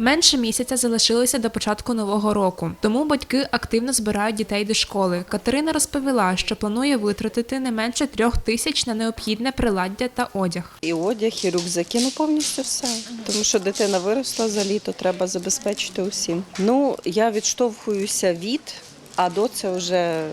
Менше місяця залишилося до початку нового року, тому батьки активно збирають дітей до школи. Катерина розповіла, що планує витратити не менше трьох тисяч на необхідне приладдя та одяг. І одяг, і рюкзаки, ну повністю все. Тому що дитина виросла за літо, треба забезпечити усім. Ну, я відштовхуюся від, а до це вже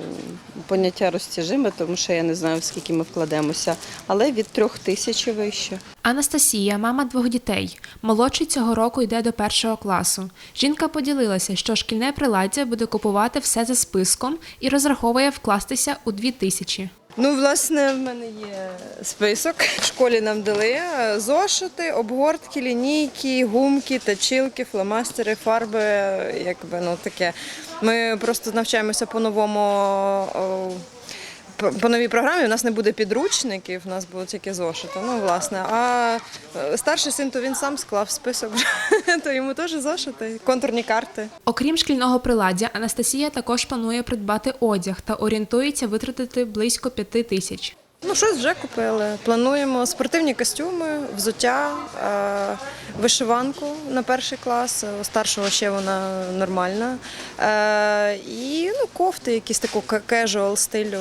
поняття розтяжиме, тому що я не знаю, в скільки ми вкладемося, але від трьох тисяч і вище. Анастасія, мама двох дітей. Молодший цього року йде до першого класу. Жінка поділилася, що шкільне приладдя буде купувати все за списком і розраховує вкластися у дві тисячі. Ну, власне, в мене є список. В школі нам дали е, зошити, обгортки, лінійки, гумки, точилки, фломастери, фарби. Якби ну таке. Ми просто навчаємося по новому. о, по- новій програмі у нас не буде підручників, у нас будуть тільки зошити. Ну, власне. А е, старший син, то він сам склав список, то йому теж зошити, контурні карти. Окрім шкільного приладдя, Анастасія також планує придбати одяг та орієнтується витратити близько п'яти тисяч. Ну, щось вже купили. Плануємо спортивні костюми, взуття, е, вишиванку на перший клас. У старшого ще вона нормальна. Е, і ну, кофти, якісь такого кежуал стилю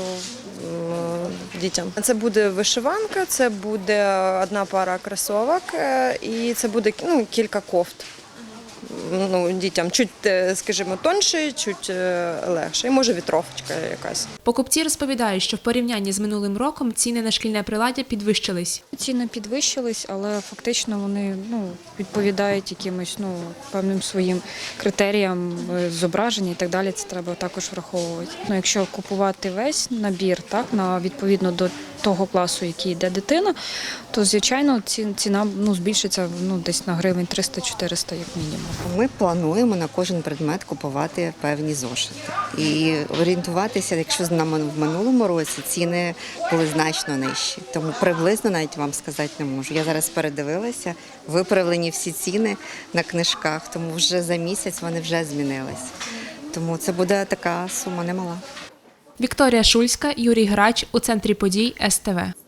м, дітям. Це буде вишиванка, це буде одна пара кросовок е, і це буде ну, кілька кофт. Ну, дітям чуть, е, скажімо, тонше, чуть е, легше. І може вітровочка якась. Покупці розповідають, що в порівнянні з минулим роком ціни на шкільне приладдя підвищились. Ціни підвищились, але фактично вони ну, відповідають якимось ну, певним своїм критеріям е, зображення і так далі. Це треба також враховувати. Ну, якщо купувати весь набір, так на відповідно до того класу, який йде дитина, то звичайно ціна ну, збільшиться ну, десь на гривень 300-400 як мінімум. Ми плануємо на кожен предмет купувати певні зошити і орієнтуватися, якщо в минулому році ціни були значно нижчі. Тому приблизно навіть вам сказати не можу. Я зараз передивилася, виправлені всі ціни на книжках, тому вже за місяць вони вже змінились. Тому це буде така сума немала. Вікторія Шульська, Юрій Грач у центрі подій СТВ.